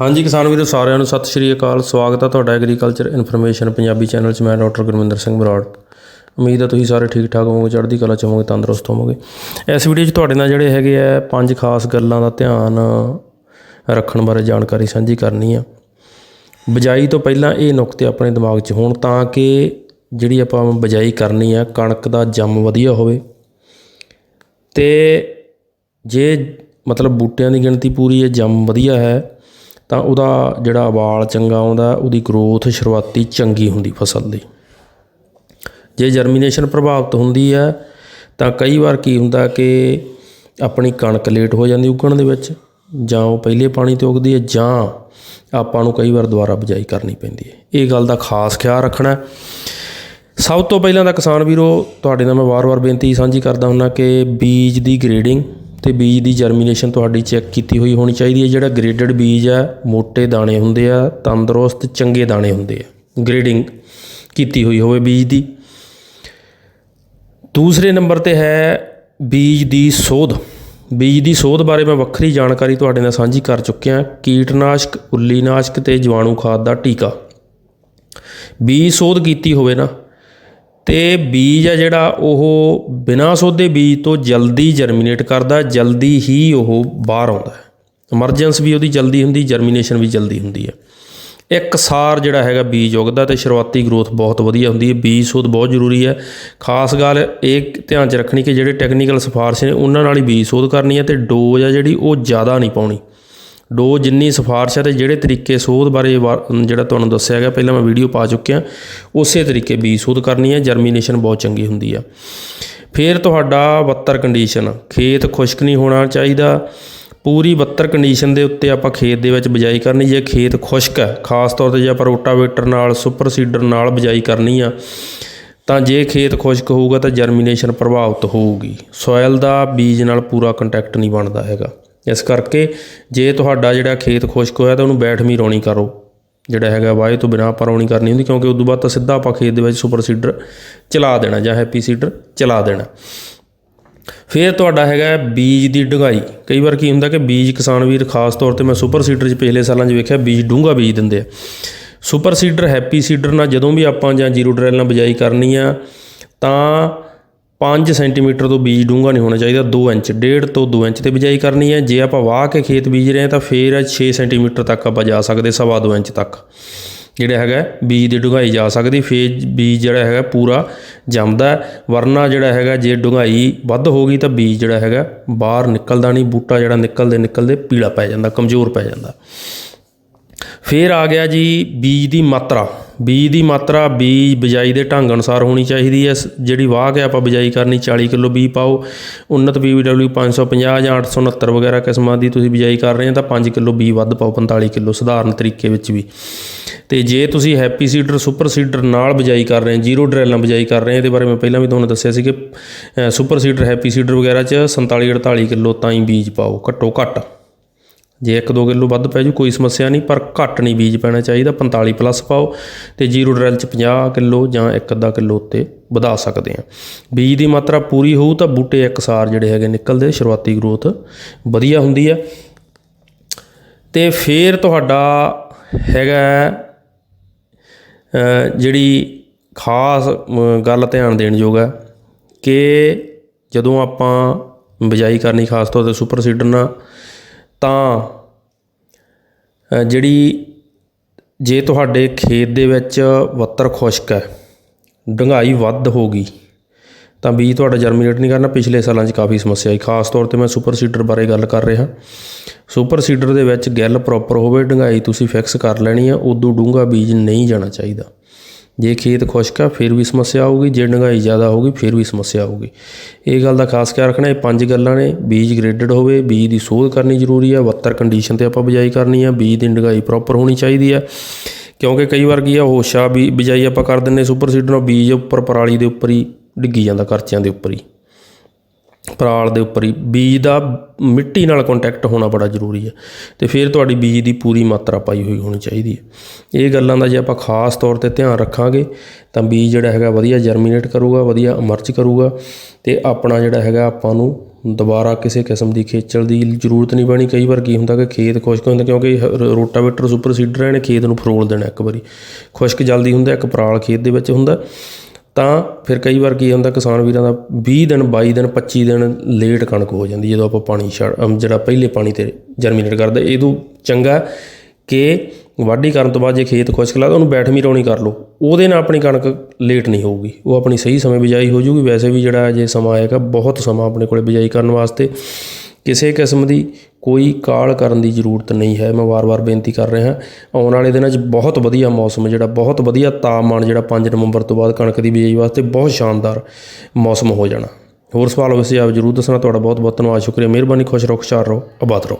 ਹਾਂਜੀ ਕਿਸਾਨ ਵੀਰੋ, ਸਾਰਿਆਂ ਨੂੰ ਸਤਿ ਸ਼੍ਰੀ ਅਕਾਲ। ਸਵਾਗਤ ਹੈ ਤੁਹਾਡਾ ਐਗਰੀਕਲਚਰ ਇਨਫੋਰਮੇਸ਼ਨ ਪੰਜਾਬੀ ਚੈਨਲ 'ਚ। ਮੈਂ ਡਾਕਟਰ ਗੁਰਮਿੰਦਰ ਸਿੰਘ ਬਰਾੜ। ਉਮੀਦ ਹੈ ਤੁਸੀਂ ਸਾਰੇ ਠੀਕ ਠਾਕ ਹੋਵੋਗੇ, ਚੜ੍ਹਦੀ ਕਲਾ 'ਚ ਹੋਵੋਗੇ, ਤੰਦਰੁਸਤ ਹੋਵੋਗੇ। ਇਸ ਵੀਡੀਓ 'ਚ ਤੁਹਾਡੇ ਨਾਲ ਜਿਹੜੇ ਹੈਗੇ ਆ, ਪੰਜ ਖਾਸ ਗੱਲਾਂ ਦਾ ਧਿਆਨ ਰੱਖਣ ਬਾਰੇ ਜਾਣਕਾਰੀ ਸਾਂਝੀ ਕਰਨੀ ਆ। ਬਜਾਈ ਤੋਂ ਪਹਿਲਾਂ ਇਹ ਨੁਕਤੇ ਆਪਣੇ ਦਿਮਾਗ 'ਚ ਹੋਣ ਤਾਂ ਕਿ ਜਿਹੜੀ ਆਪਾਂ ਬਜਾਈ ਕਰਨੀ ਆ, ਕਣਕ ਦਾ ਜੰਮ ਵਧੀਆ ਹੋਵੇ। ਤੇ ਜੇ ਮਤਲਬ ਬੂਟਿਆਂ ਦੀ ਗਿਣਤੀ ਪੂਰੀ ਹੈ, ਜੰਮ ਵਧੀਆ ਹੈ ਤਾਂ ਉਹਦਾ ਜਿਹੜਾ ਵਾਲ ਚੰਗਾ ਆਉਂਦਾ, ਉਹਦੀ ਗਰੋਥ ਸ਼ੁਰੂਆਤੀ ਚੰਗੀ ਹੁੰਦੀ ਫਸਲ ਦੀ। ਜੇ ਜਰਮੀਨੇਸ਼ਨ ਪ੍ਰਭਾਵਿਤ ਹੁੰਦੀ ਹੈ, ਤਾਂ ਕਈ ਵਾਰ ਕੀ ਹੁੰਦਾ ਕਿ ਆਪਣੀ ਕਣਕ ਲੇਟ ਹੋ ਜਾਂਦੀ ਉਗਣ ਦੇ ਵਿੱਚ, ਜਾਂ ਉਹ ਪਹਿਲੇ ਪਾਣੀ ਤੇ ਉਗਦੀ ਹੈ, ਜਾਂ ਆਪਾਂ ਨੂੰ ਕਈ ਵਾਰ ਦੁਬਾਰਾ ਬਜਾਈ ਕਰਨੀ ਪੈਂਦੀ ਹੈ। ਇਹ ਗੱਲ ਦਾ ਖਾਸ ਖਿਆਲ ਰੱਖਣਾ ਸਭ ਤੋਂ ਪਹਿਲਾਂ ਤਾਂ ਕਿਸਾਨ ਵੀਰੋ, ਤੁਹਾਡੇ ਨਾਲ ਮੈਂ ਵਾਰ-ਵਾਰ ਬੇਨਤੀ ਸਾਂਝੀ ਕਰਦਾ ਹੁੰਨਾ ਕਿ ਬੀਜ ਦੀ ਗ੍ਰੇਡਿੰਗ ਤੇ ਬੀਜ ਦੀ ਜਰਮੀਨੇਸ਼ਨ ਤੁਹਾਡੀ ਚੈੱਕ ਕੀਤੀ ਹੋਈ ਹੋਣੀ ਚਾਹੀਦੀ ਹੈ। ਜਿਹੜਾ ਗ੍ਰੇਡਡ ਬੀਜ ਹੈ ਮੋٹے ਦਾਣੇ ਹੁੰਦੇ ਆ, ਤੰਦਰੁਸਤ, ਚੰਗੇ ਦਾਣੇ ਹੁੰਦੇ ਆ। ਗ੍ਰੇਡਿੰਗ ਕੀਤੀ ਹੋਈ ਹੋਵੇ ਬੀਜ ਦੀ। ਦੂਸਰੇ ਨੰਬਰ ਤੇ ਹੈ ਬੀਜ ਦੀ ਸੋਧ। ਬੀਜ ਦੀ ਸੋਧ ਬਾਰੇ ਮੈਂ ਵੱਖਰੀ ਜਾਣਕਾਰੀ ਤੁਹਾਡੇ ਨਾਲ ਸਾਂਝੀ ਕਰ ਚੁੱਕਿਆ ਕੀਟਨਾਸ਼ਕ, ਉੱਲੀਨਾਸ਼ਕ ਤੇ ਜੀਵਾਣੂ ਖਾਦ ਦਾ ਟੀਕਾ। ਬੀਜ ਸੋਧ ਕੀਤੀ ਹੋਵੇ ਨਾ ਅਤੇ ਬੀਜ ਆ ਜਿਹੜਾ ਉਹ ਬਿਨਾਂ ਸੋਧੇ ਬੀਜ ਤੋਂ ਜਲਦੀ ਜਰਮੀਨੇਟ ਕਰਦਾ, ਜਲਦੀ ਹੀ ਉਹ ਬਾਹਰ ਆਉਂਦਾ ਹੈ। ਐਮਰਜੈਂਸ ਵੀ ਉਹਦੀ ਜਲਦੀ ਹੁੰਦੀ ਜਰਮੀਨੇਸ਼ਨ ਵੀ ਜਲਦੀ ਹੁੰਦੀ ਹੈ। ਇੱਕ ਸਾਰ ਜਿਹੜਾ ਹੈਗਾ ਬੀਜ ਉਗਦਾ ਤੇ ਸ਼ੁਰੂਆਤੀ ਗਰੋਥ ਬਹੁਤ ਵਧੀਆ ਹੁੰਦੀ ਹੈ। ਬੀਜ ਸੋਧ ਬਹੁਤ ਜ਼ਰੂਰੀ ਹੈ। ਖਾਸ ਗੱਲ ਇਹ ਧਿਆਨ 'ਚ ਰੱਖਣੀ ਕਿ ਜਿਹੜੇ ਟੈਕਨੀਕਲ ਸਿਫਾਰਸ਼ ਨੇ, ਉਹਨਾਂ ਨਾਲ ਹੀ ਬੀਜ ਸੋਧ ਕਰਨੀ ਹੈ ਤੇ ਡੋਜ਼ ਆ ਜਿਹੜੀ ਉਹ ਜ਼ਿਆਦਾ ਨਹੀਂ ਪਾਉਣੀ। ਡੋ ਜਿੰਨੀ ਸਿਫਾਰਿਸ਼ ਹੈ ਤੇ ਜਿਹੜੇ ਤਰੀਕੇ ਸੋਧ ਬਾਰੇ ਵਾ- ਜਿਹੜਾ ਤੁਹਾਨੂੰ ਦੱਸਿਆ ਗਿਆ, ਪਹਿਲਾਂ ਮੈਂ ਵੀਡੀਓ ਪਾ ਚੁੱਕਿਆ। ਉਸੇ ਤਰੀਕੇ ਬੀਜ ਸੋਧ ਕਰਨੀ ਹੈ ਜਰਮੀਨੇਸ਼ਨ ਬਹੁਤ ਚੰਗੀ ਹੁੰਦੀ ਆ। ਫਿਰ ਤੁਹਾਡਾ 72 ਕੰਡੀਸ਼ਨ ਖੇਤ ਖੁਸ਼ਕ ਨਹੀਂ ਹੋਣਾ ਚਾਹੀਦਾ। ਪੂਰੀ 72 ਕੰਡੀਸ਼ਨ ਦੇ ਉੱਤੇ ਆਪਾਂ ਖੇਤ ਦੇ ਵਿੱਚ ਬਿਜਾਈ ਕਰਨੀ, ਜੇ ਖੇਤ ਖੁਸ਼ਕ ਹੈ, ਖਾਸ ਤੌਰ ਤੇ ਜੇ ਆਪਾਂ ਰੋਟਾਵੇਟਰ ਨਾਲ, ਸੁਪਰ ਸੀਡਰ ਨਾਲ ਬਿਜਾਈ ਕਰਨੀ ਆ, ਤਾਂ ਜੇ ਖੇਤ ਖੁਸ਼ਕ ਹੋਊਗਾ ਤਾਂ ਜਰਮੀਨੇਸ਼ਨ ਪ੍ਰਭਾਵਿਤ ਹੋਊਗੀ। ਸੋਇਲ ਦਾ ਬੀਜ ਨਾਲ ਪੂਰਾ ਕੰਟੈਕਟ ਨਹੀਂ ਬਣਦਾ ਹੈਗਾ। ਇਸ ਕਰਕੇ ਜੇ ਤੁਹਾਡਾ ਜਿਹੜਾ ਖੇਤ ਖੁਸ਼ਕ ਹੋਇਆ ਤਾਂ ਉਹਨੂੰ ਬੈਠਵੀਂ ਰੌਣੀ ਕਰੋ। ਜਿਹੜਾ ਹੈਗਾ ਵਾਏ ਤੋਂ ਬਿਨਾਂ ਆਪਾਂ ਰੌਣੀ ਕਰਨੀ ਹੁੰਦੀ, ਕਿਉਂਕਿ ਉਦੋਂ ਬਾਅਦ ਤਾਂ ਸਿੱਧਾ ਆਪਾਂ ਖੇਤ ਦੇ ਵਿੱਚ ਸੁਪਰ ਸੀਡਰ ਚਲਾ ਦੇਣਾ, ਜਾਂ ਹੈਪੀ ਸੀਡਰ ਚਲਾ ਦੇਣਾ। ਫਿਰ ਤੁਹਾਡਾ ਹੈਗਾ ਬੀਜ ਦੀ ਡੁੰਘਾਈ। ਕਈ ਵਾਰ ਕੀ ਹੁੰਦਾ ਕਿ ਬੀਜ ਕਿਸਾਨ ਵੀਰ, ਖਾਸ ਤੌਰ ਤੇ ਮੈਂ ਸੁਪਰ ਸੀਡਰ 'ਚ ਪਿਛਲੇ ਸਾਲਾਂ 'ਚ ਵੇਖਿਆ, ਬੀਜ ਡੂੰਘਾ ਬੀਜ ਦਿੰਦੇ ਆ। ਸੁਪਰ ਸੀਡਰ, ਹੈਪੀ ਸੀਡਰ ਨਾਲ ਜਦੋਂ ਵੀ ਆਪਾਂ ਜਾਂ ਜ਼ੀਰੋ ਡਰੈਲ ਨਾਲ ਬਿਜਾਈ ਕਰਨੀ ਆ, ਤਾਂ 5 ਸੈਂਟੀਮੀਟਰ ਤੋਂ ਬੀਜ ਡੂੰਘਾ ਨਹੀਂ ਹੋਣਾ ਚਾਹੀਦਾ 2 ਇੰਚ। 1.5 ਤੋਂ 2 ਇੰਚ ਤੇ ਬਿਜਾਈ ਕਰਨੀ ਹੈ। ਜੇ ਆਪਾਂ ਵਾਹ ਕੇ ਖੇਤ ਬੀਜ ਰਹੇ ਹਾਂ ਤਾਂ ਫੇਰ 6 ਸੈਂਟੀਮੀਟਰ ਤੱਕ ਆਪਾਂ ਜਾ ਸਕਦੇ, ਸਵਾ 2 ਇੰਚ ਤੱਕ। ਜਿਹੜਾ ਹੈਗਾ ਬੀਜ ਦੀ ਡੁੰਘਾਈ ਜਾ ਸਕਦੀ, ਫੇਰ ਬੀਜ ਜਿਹੜਾ ਹੈਗਾ ਪੂਰਾ ਜੰਮਦਾ ਵਰਨਾ ਜਿਹੜਾ ਹੈਗਾ, ਜੇ ਡੁੰਘਾਈ ਵੱਧ ਹੋ ਗਈ ਤਾਂ ਬੀਜ ਜਿਹੜਾ ਹੈਗਾ ਬਾਹਰ ਨਿਕਲਦਾ ਨਹੀਂ, ਬੂਟਾ ਜਿਹੜਾ ਨਿਕਲਦੇ ਨਿਕਲਦੇ ਪੀਲਾ ਪੈ ਜਾਂਦਾ, ਕਮਜ਼ੋਰ ਪੈ ਜਾਂਦਾ। ਫਿਰ ਆ ਗਿਆ ਜੀ ਬੀਜ ਦੀ ਮਾਤਰਾ। ਬੀਜ ਦੀ ਮਾਤਰਾ ਬੀਜ ਬਿਜਾਈ ਦੇ ਢੰਗ ਅਨੁਸਾਰ ਹੋਣੀ ਚਾਹੀਦੀ ਹੈ। ਸ- ਜਿਹੜੀ ਵਾਹ ਕੇ ਆਪਾਂ ਬਿਜਾਈ ਕਰਨੀ 40 ਕਿਲੋ ਬੀਜ ਪਾਓ। ਉન્નਤ ਪੀਵੀਡਬਲਿਊ 550 ਜਾਂ 869 ਵਗੈਰਾ ਕਿਸਮਾਂ ਦੀ ਤੁਸੀਂ ਬਿਜਾਈ ਕਰ ਰਹੇ ਹੋ ਤਾਂ 5 ਕਿਲੋ ਬੀਜ ਵੱਧ ਪਾਓ 45 ਕਿਲੋ ਸਧਾਰਨ ਤਰੀਕੇ ਵਿੱਚ ਵੀ। ਤੇ ਜੇ ਤੁਸੀਂ ਹੈਪੀ ਸੀਡਰ ਸੁਪਰ ਸੀਡਰ ਨਾਲ ਬਿਜਾਈ ਕਰ ਰਹੇ ਹੋ ਜ਼ੀਰੋ ਡਰੈਲ ਬਿਜਾਈ ਕਰ ਰਹੇ ਹੋ ਇਹਦੇ ਬਾਰੇ ਮੈਂ ਪਹਿਲਾਂ ਵੀ ਤੁਹਾਨੂੰ ਦੱਸਿਆ ਸੀ ਕਿ ਅ, ਸੁਪਰ ਸੀਡਰ ਹੈਪੀ ਸੀਡਰ ਵਗੈਰਾ 'ਚ 47 48 ਕਿਲੋ ਤਾਂ ਹੀ ਬੀਜ ਪਾਓ ਘੱਟੋ ਘੱਟ। ਜੇ 1-2 ਕਿਲੋ ਵੱਧ ਪੈ ਜੂ, ਕੋਈ ਸਮੱਸਿਆ ਨਹੀਂ, ਪਰ ਘੱਟ ਨਹੀਂ ਬੀਜ ਪੈਣਾ ਚਾਹੀਦਾ 45 ਪਲੱਸ ਪਾਓ ਤੇ ਜ਼ੀਰੋ ਡਰੈਲ ਚ 50 ਕਿਲੋ ਜਾਂ 1-ਅੱਧਾ ਕਿਲੋ ਉੱਤੇ ਵਧਾ ਸਕਦੇ ਆ ਬੀਜ ਦੀ ਮਾਤਰਾ ਪੂਰੀ ਹੋਊ ਤਾਂ ਬੂਟੇ ਇੱਕਸਾਰ ਜਿਹੜੇ ਹੈਗੇ ਨਿਕਲਦੇ, ਸ਼ੁਰੂਆਤੀ ਗਰੋਥ ਵਧੀਆ ਹੁੰਦੀ ਆ ਤੇ ਫਿਰ ਤੁਹਾਡਾ ਹੈਗਾ ਜਿਹੜੀ ਖਾਸ ਗੱਲ ਧਿਆਨ ਦੇਣ ਯੋਗ ਹੈ ਕਿ ਜਦੋਂ ਆਪਾਂ ਬਿਜਾਈ ਕਰਨੀ, ਖਾਸ ਤੌਰ ਤੇ ਸੁਪਰ ਸੀਡਰ ਨਾਲ ਤਾਂ ਜਿਹੜੀ ਜੇ ਤੁਹਾਡੇ ਖੇਤ ਦੇ ਵਿੱਚ ਵੱਤਰ ਖੁਸ਼ਕ ਹੈ, ਡੂੰਘਾਈ ਵੱਧ ਹੋ ਗਈ ਤਾਂ ਬੀਜ ਤੁਹਾਡਾ ਜਰਮੀਨੇਟ ਨਹੀਂ ਕਰਨਾ। ਪਿਛਲੇ ਸਾਲਾਂ 'ਚ ਕਾਫੀ ਸਮੱਸਿਆ ਆਈ। ਖਾਸ ਤੌਰ ਤੇ ਮੈਂ ਸੁਪਰ ਸੀਡਰ ਬਾਰੇ ਗੱਲ ਕਰ ਰਿਹਾ। ਸੁਪਰ ਸੀਡਰ ਦੇ ਵਿੱਚ ਗਿੱਲ ਪ੍ਰੋਪਰ ਹੋਵੇ, ਡੂੰਘਾਈ ਤੁਸੀਂ ਫਿਕਸ ਕਰ ਲੈਣੀ ਹੈ, ਉਦੋਂ ਡੂੰਘਾ ਬੀਜ ਨਹੀਂ ਜਾਣਾ ਚਾਹੀਦਾ। ਜੇ ਖੇਤ ਖੁਸ਼ਕ ਆ, ਫਿਰ ਵੀ ਸਮੱਸਿਆ ਆਊਗੀ, ਜੇ ਡੂੰਘਾਈ ਜ਼ਿਆਦਾ ਹੋਊਗੀ, ਫਿਰ ਵੀ ਸਮੱਸਿਆ ਆਊਗੀ। ਇਹ ਗੱਲ ਦਾ ਖਾਸ ਖਿਆਲ ਰੱਖਣਾ, ਇਹ ਪੰਜ ਗੱਲਾਂ ਨੇ। ਬੀਜ ਗ੍ਰੇਡਡ ਹੋਵੇ, ਬੀਜ ਦੀ ਸੋਧ ਕਰਨੀ ਜ਼ਰੂਰੀ ਆ 72 ਕੰਡੀਸ਼ਨ ਤੇ ਆਪਾਂ ਬਿਜਾਈ ਕਰਨੀ ਆ, ਬੀਜ ਦੀ ਡੂੰਘਾਈ ਪ੍ਰੋਪਰ ਹੋਣੀ ਚਾਹੀਦੀ ਆ। ਕਿਉਂਕਿ ਕਈ ਵਾਰ ਕੀ ਆ ਹੋਸ਼ਾ ਵੀ ਬਿਜਾਈ ਆਪਾਂ ਕਰ ਦਿੰਨੇ ਸੁਪਰ ਸੀਡਰ ਨਾਲ, ਬੀਜ ਉੱਪਰ ਪਰਾਲੀ ਦੇ ਉੱਪਰ ਹੀ ਡਿੱਗੀ ਜਾਂਦਾ, ਕਰਚਿਆਂ ਦੇ ਉੱਪਰ ਹੀ। ਪਰਾਲ ਦੇ ਉੱਪਰ ਹੀ, ਬੀਜ ਦਾ ਮਿੱਟੀ ਨਾਲ ਕੰਟੈਕਟ ਹੋਣਾ ਬੜਾ ਜ਼ਰੂਰੀ ਹੈ ਤੇ ਫਿਰ ਤੁਹਾਡੀ ਬੀਜ ਦੀ ਪੂਰੀ ਮਾਤਰਾ ਪਾਈ ਹੋਈ ਹੋਣੀ ਚਾਹੀਦੀ ਹੈ। ਇਹ ਗੱਲਾਂ ਦਾ ਜੇ ਆਪਾਂ ਖਾਸ ਤੌਰ ਤੇ ਧਿਆਨ ਰੱਖਾਂਗੇ, ਤਾਂ ਬੀਜ ਜਿਹੜਾ ਹੈਗਾ ਵਧੀਆ ਜਰਮੀਨੇਟ ਕਰੂਗਾ, ਵਧੀਆ ਅਮਰਚ ਕਰੂਗਾ ਤੇ ਆਪਣਾ ਜਿਹੜਾ ਹੈਗਾ ਆਪਾਂ ਨੂੰ ਦੁਬਾਰਾ ਕਿਸੇ ਕਿਸਮ ਦੀ ਖੇਚਲ ਦੀ ਜ਼ਰੂਰਤ ਨਹੀਂ ਬਣੀ ਕਈ ਵਾਰ ਕੀ ਹੁੰਦਾ ਕਿ ਖੇਤ ਖੁਸ਼ਕ ਹੁੰਦਾ ਕਿਉਂਕਿ ਰੋਟਾਵੇਟਰ ਸੁਪਰ ਸੀਡਰ ਨੇ, ਖੇਤ ਨੂੰ ਫਰੋਲ ਦੇਣਾ ਇੱਕ ਵਾਰੀ। ਖੁਸ਼ਕ ਜਲਦੀ ਹੁੰਦਾ, ਇੱਕ ਪਰਾਲ ਖੇਤ ਦੇ ਵਿੱਚ ਹੁੰਦਾ। ਤਾਂ ਫਿਰ ਕਈ ਵਾਰ ਕੀ ਹੁੰਦਾ, ਕਿਸਾਨ ਵੀਰਾਂ ਦਾ 20 ਦਿਨ 22 ਦਿਨ 25 ਦਿਨ ਲੇਟ ਕਣਕ ਹੋ ਜਾਂਦੀ, ਜਦੋਂ ਆਪਾਂ ਪਾਣੀ ਛੱਡ ਜਿਹੜਾ ਪਹਿਲੇ ਪਾਣੀ ਤੇ ਜਰਮੀਨੇਟ ਕਰਦਾ ਇਹ ਤੋਂ ਚੰਗਾ ਕਿ ਵਾਢੀ ਕਰਨ ਤੋਂ ਬਾਅਦ ਜੇ ਖੇਤ ਖੁਸ਼ਕ ਲੱਗਦਾ, ਉਹਨੂੰ ਬੈਠ ਰੌਣੀ ਕਰ ਲਓ। ਉਹਦੇ ਨਾਲ ਆਪਣੀ ਕਣਕ ਲੇਟ ਨਹੀਂ ਹੋਊਗੀ। ਉਹ ਆਪਣੀ ਸਹੀ ਸਮੇਂ ਬਿਜਾਈ ਹੋ ਜੂਗੀ ਵੈਸੇ ਵੀ ਜਿਹੜਾ ਜੇ ਸਮਾਂ ਆਏਗਾ, ਬਹੁਤ ਸਮਾਂ ਆਪਣੇ ਕੋਲੇ ਬਿਜਾਈ ਕਰਨ ਵਾਸਤੇ, ਕਿਸੇ ਕਿਸਮ ਦੀ ਕੋਈ ਕਾਲ ਕਰਨ ਦੀ ਜ਼ਰੂਰਤ ਨਹੀਂ ਹੈ। ਮੈਂ ਵਾਰ-ਵਾਰ ਬੇਨਤੀ ਕਰ ਰਿਹਾ ਆਉਣ ਵਾਲੇ ਦਿਨਾਂ 'ਚ ਬਹੁਤ ਵਧੀਆ ਮੌਸਮ ਜਿਹੜਾ, ਬਹੁਤ ਵਧੀਆ ਤਾਪਮਾਨ ਜਿਹੜਾ 5 ਨਵੰਬਰ ਤੋਂ ਬਾਅਦ ਕਣਕ ਦੀ ਬਿਜਾਈ ਵਾਸਤੇ ਬਹੁਤ ਸ਼ਾਨਦਾਰ ਮੌਸਮ ਹੋ ਜਾਣਾ। ਹੋਰ ਸਵਾਲ ਹੋਵੇ ਸੀ ਆਪ ਜਰੂਰ ਦੱਸਣਾ। ਤੁਹਾਡਾ ਬਹੁਤ ਬਹੁਤ ਧੰਨਵਾਦ। ਸ਼ੁਕਰੀਆ। ਮਿਹਰਬਾਨੀ। ਖੁਸ਼ ਰਹੋ ਖੁਸ਼ਹਾਲ ਰਹੋ, ਆਬਾਦ ਰਹੋ।